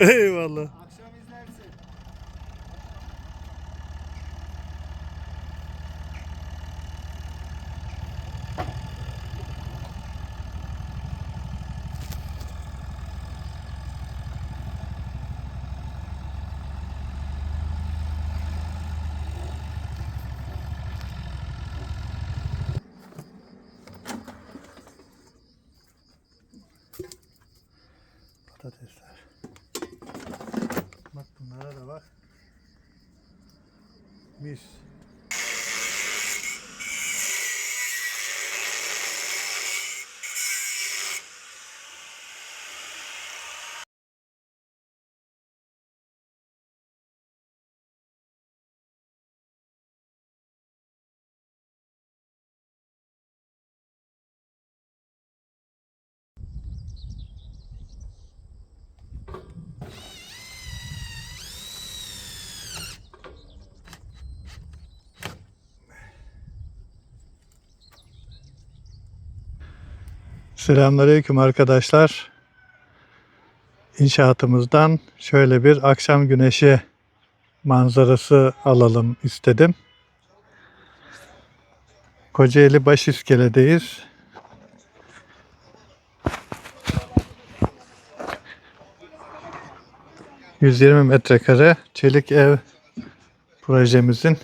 Eyvallah. Miss Selamünaleyküm arkadaşlar. İnşaatımızdan şöyle bir akşam güneşi manzarası alalım istedim. Kocaeli Başiskele'deyiz. ...120 metrekare çelik ev projemizin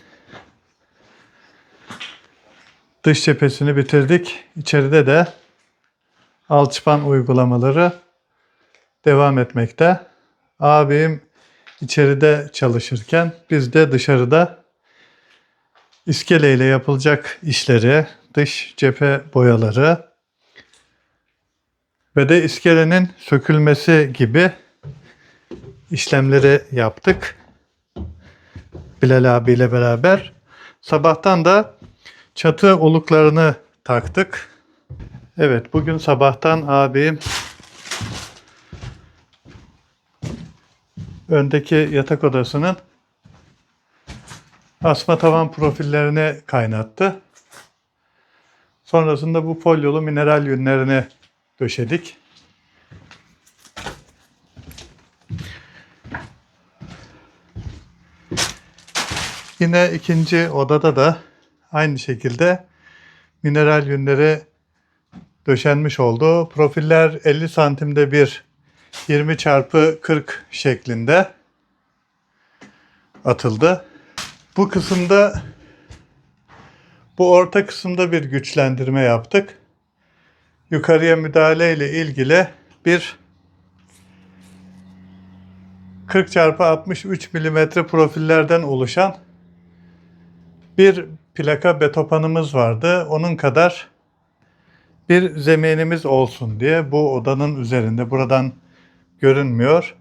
dış cephesini bitirdik. İçeride de alçıpan uygulamaları devam etmekte. Abim içeride çalışırken biz de dışarıda iskeleyle yapılacak işleri, dış cephe boyaları ve de iskelenin sökülmesi gibi işlemleri yaptık. Bilal abiyle beraber. Sabahtan da çatı oluklarını taktık. Evet bugün sabahtan abim öndeki yatak odasının asma tavan profillerini kaynattı. Sonrasında bu folyolu mineral yünlerini döşedik. Yine ikinci odada da aynı şekilde mineral yünleri döşenmiş oldu. Profiller 50 santimde bir 20 çarpı 40 şeklinde atıldı. Bu kısımda bu orta kısımda bir güçlendirme yaptık. Yukarıya müdahale ile ilgili bir 40 çarpı 63 milimetre profillerden oluşan bir plaka betopanımız vardı. Onun kadar bir zeminimiz olsun diye bu odanın üzerinde buradan görünmüyor.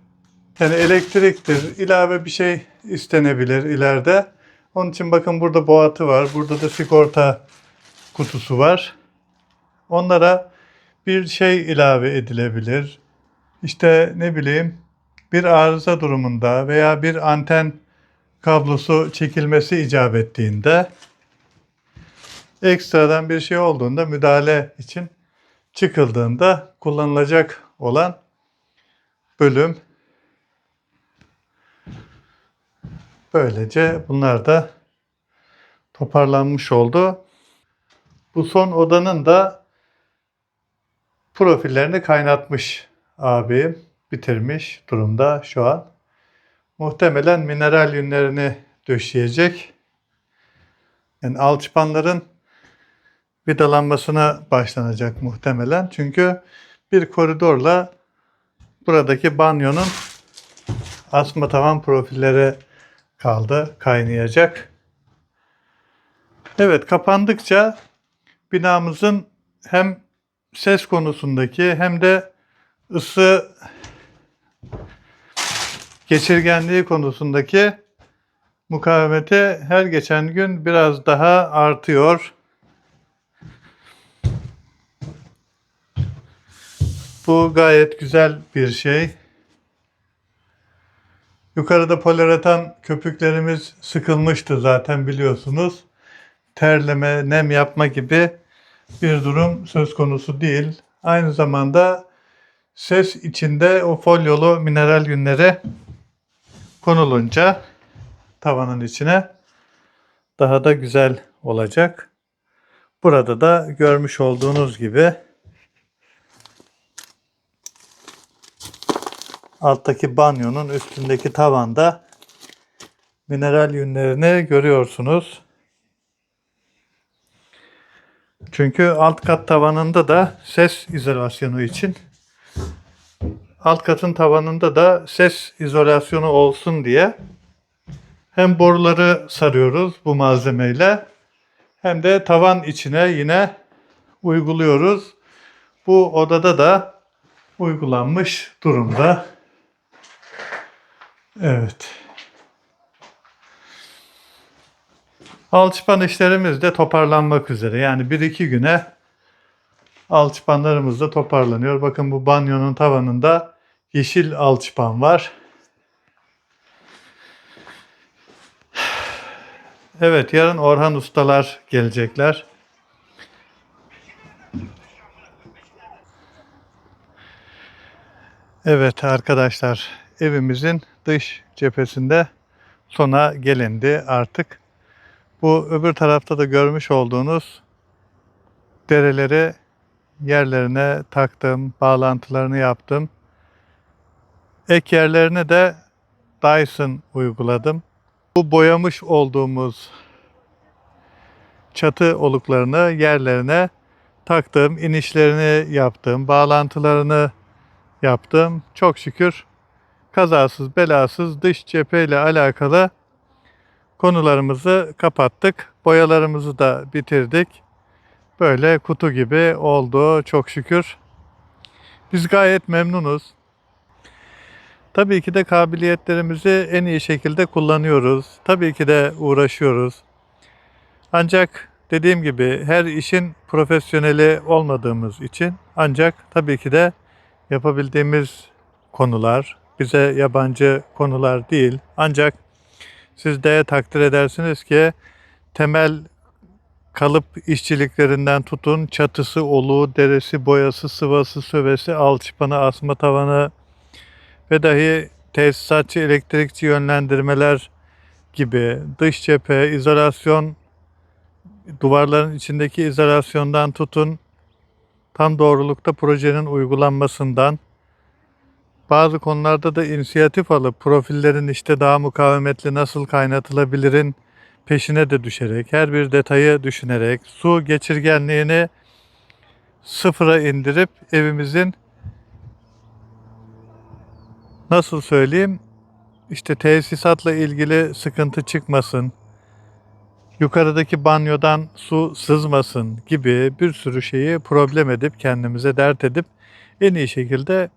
Yani elektriktir, ilave bir şey istenebilir ileride. Onun için bakın burada boğatı var. Burada da sigorta kutusu var. Onlara bir şey ilave edilebilir. İşte ne bileyim bir arıza durumunda veya bir anten kablosu çekilmesi icap ettiğinde ekstradan bir şey olduğunda müdahale için çıkıldığında kullanılacak olan bölüm. Böylece bunlar da toparlanmış oldu. Bu son odanın da profillerini kaynatmış abim. Bitirmiş durumda şu an. Muhtemelen mineral yünlerini döşeyecek. Yani alçıpanların vidalanmasına başlanacak muhtemelen. Çünkü bir koridorla buradaki banyonun asma tavan profilleri kaldı, kaynayacak. Evet, kapandıkça binamızın hem ses konusundaki hem de ısı geçirgenliği konusundaki mukavemeti her geçen gün biraz daha artıyor. Bu gayet güzel bir şey. Yukarıda poliuretan köpüklerimiz sıkılmıştı zaten biliyorsunuz. Terleme, nem yapma gibi bir durum söz konusu değil. Aynı zamanda ses içinde o folyolu mineral yünleri konulunca tavanın içine daha da güzel olacak. Burada da görmüş olduğunuz gibi alttaki banyonun üstündeki tavanda mineral yünlerini görüyorsunuz. Çünkü alt kat tavanında da ses izolasyonu için alt katın tavanında da ses izolasyonu olsun diye hem boruları sarıyoruz bu malzemeyle hem de tavan içine yine uyguluyoruz. Bu odada da uygulanmış durumda. Evet. Alçıpan işlerimiz de toparlanmak üzere. Yani bir iki güne alçıpanlarımız da toparlanıyor. Bakın bu banyonun tavanında yeşil alçıpan var. Evet yarın Orhan ustalar gelecekler. Evet arkadaşlar evimizin dış cephesinde sona gelindi artık. Bu öbür tarafta da görmüş olduğunuz dereleri yerlerine taktım, bağlantılarını yaptım. Ek yerlerine de Dyson uyguladım. Bu boyamış olduğumuz çatı oluklarını yerlerine taktım, inişlerini yaptım, bağlantılarını yaptım. Çok şükür kazasız belasız dış cepheyle alakalı konularımızı kapattık. Boyalarımızı da bitirdik. Böyle kutu gibi oldu çok şükür. Biz gayet memnunuz. Tabii ki de kabiliyetlerimizi en iyi şekilde kullanıyoruz. Tabii ki de uğraşıyoruz. Ancak dediğim gibi her işin profesyoneli olmadığımız için ancak tabii ki de yapabildiğimiz konular bize yabancı konular değil. Ancak siz de takdir edersiniz ki temel kalıp işçiliklerinden tutun çatısı, oluğu, deresi, boyası, sıvası, sövesi, alçıpanı, asma tavanı ve dahi tesisatçı, elektrikçi yönlendirmeler gibi dış cephe, izolasyon, duvarların içindeki izolasyondan tutun tam doğrulukta projenin uygulanmasından bazı konularda da inisiyatif alıp profillerin işte daha mukavemetli nasıl kaynatılabilirin peşine de düşerek, her bir detayı düşünerek, su geçirgenliğini sıfıra indirip evimizin nasıl söyleyeyim işte tesisatla ilgili sıkıntı çıkmasın, yukarıdaki banyodan su sızmasın gibi bir sürü şeyi problem edip kendimize dert edip en iyi şekilde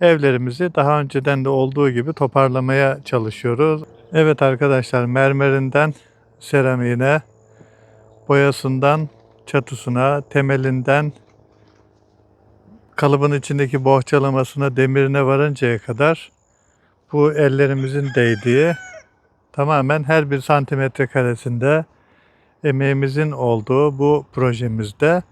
evlerimizi daha önceden de olduğu gibi toparlamaya çalışıyoruz. Evet arkadaşlar mermerinden seramiğine, boyasından çatısına, temelinden kalıbın içindeki bohçalamasına, demirine varıncaya kadar bu ellerimizin değdiği tamamen her bir santimetre karesinde emeğimizin olduğu bu projemizde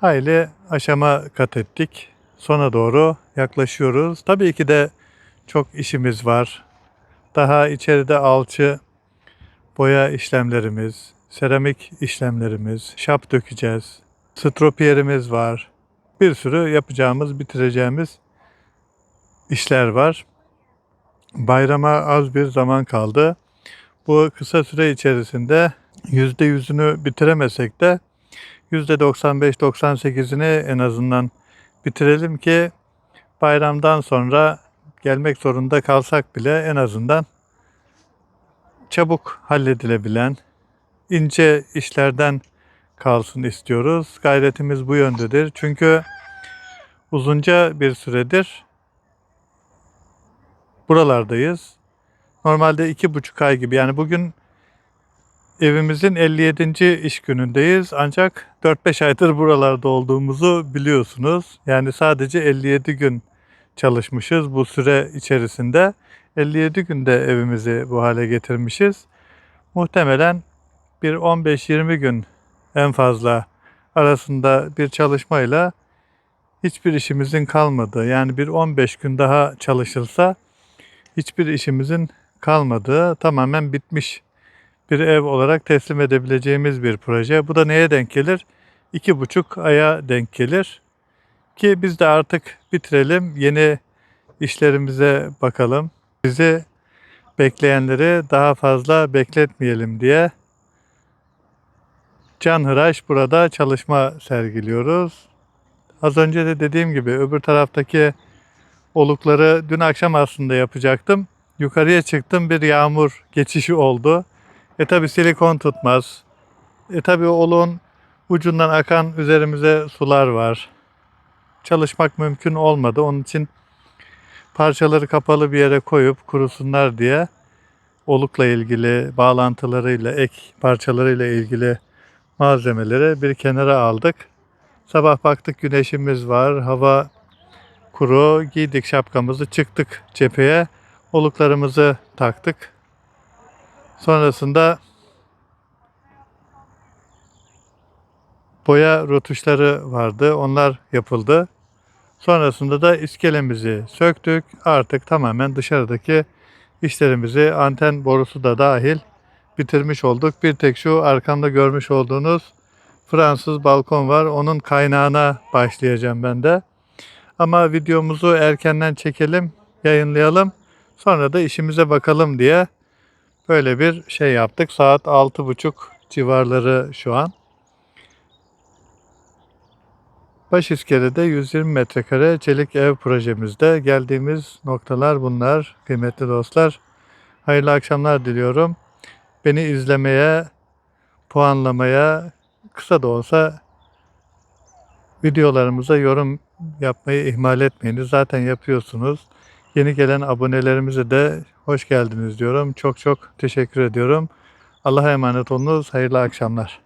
hayli aşama kat ettik. Sona doğru yaklaşıyoruz. Tabii ki de çok işimiz var. Daha içeride alçı boya işlemlerimiz, seramik işlemlerimiz, şap dökeceğiz. Stropiyerimiz var. Bir sürü yapacağımız, bitireceğimiz işler var. Bayrama az bir zaman kaldı. Bu kısa süre içerisinde %100'ünü bitiremesek de %95-98'ini en azından bitirelim ki bayramdan sonra gelmek zorunda kalsak bile en azından çabuk halledilebilen ince işlerden kalsın istiyoruz. Gayretimiz bu yöndedir. Çünkü uzunca bir süredir buralardayız. Normalde iki buçuk ay gibi yani bugün evimizin 57. iş günündeyiz. Ancak 4-5 aydır buralarda olduğumuzu biliyorsunuz. Yani sadece 57 gün çalışmışız bu süre içerisinde. 57 günde evimizi bu hale getirmişiz. Muhtemelen bir 15-20 gün en fazla arasında bir çalışmayla hiçbir işimizin kalmadığı yani bir 15 gün daha çalışılsa hiçbir işimizin kalmadığı tamamen bitmiş bir ev olarak teslim edebileceğimiz bir proje. Bu da neye denk gelir? İki buçuk aya denk gelir. Ki biz de artık bitirelim. Yeni işlerimize bakalım. Bizi bekleyenleri daha fazla bekletmeyelim diye canhıraş burada çalışma sergiliyoruz. Az önce de dediğim gibi öbür taraftaki olukları dün akşam aslında yapacaktım. Yukarıya çıktım bir yağmur geçişi oldu. E tabi silikon tutmaz. E tabi o oluğun ucundan akan üzerimize sular var. Çalışmak mümkün olmadı. Onun için parçaları kapalı bir yere koyup kurusunlar diye olukla ilgili bağlantılarıyla, ek parçalarıyla ilgili malzemeleri bir kenara aldık. Sabah baktık güneşimiz var, hava kuru, giydik şapkamızı, çıktık cepheye, oluklarımızı taktık. Sonrasında boya rotuşları vardı, onlar yapıldı. Sonrasında da iskelemizi söktük. Artık tamamen dışarıdaki işlerimizi anten borusu da dahil bitirmiş olduk. Bir tek şu arkamda görmüş olduğunuz Fransız balkon var. Onun kaynağına başlayacağım ben de. Ama videomuzu erkenden çekelim, yayınlayalım. Sonra da işimize bakalım diye böyle bir şey yaptık. Saat 6.30 civarları şu an. Başiskele'de 120 metrekare çelik ev projemizde geldiğimiz noktalar bunlar kıymetli dostlar. Hayırlı akşamlar diliyorum. Beni izlemeye, puanlamaya, kısa da olsa videolarımıza yorum yapmayı ihmal etmeyiniz. Zaten yapıyorsunuz. Yeni gelen abonelerimize de hoş geldiniz diyorum. Çok çok teşekkür ediyorum. Allah'a emanet olunuz. Hayırlı akşamlar.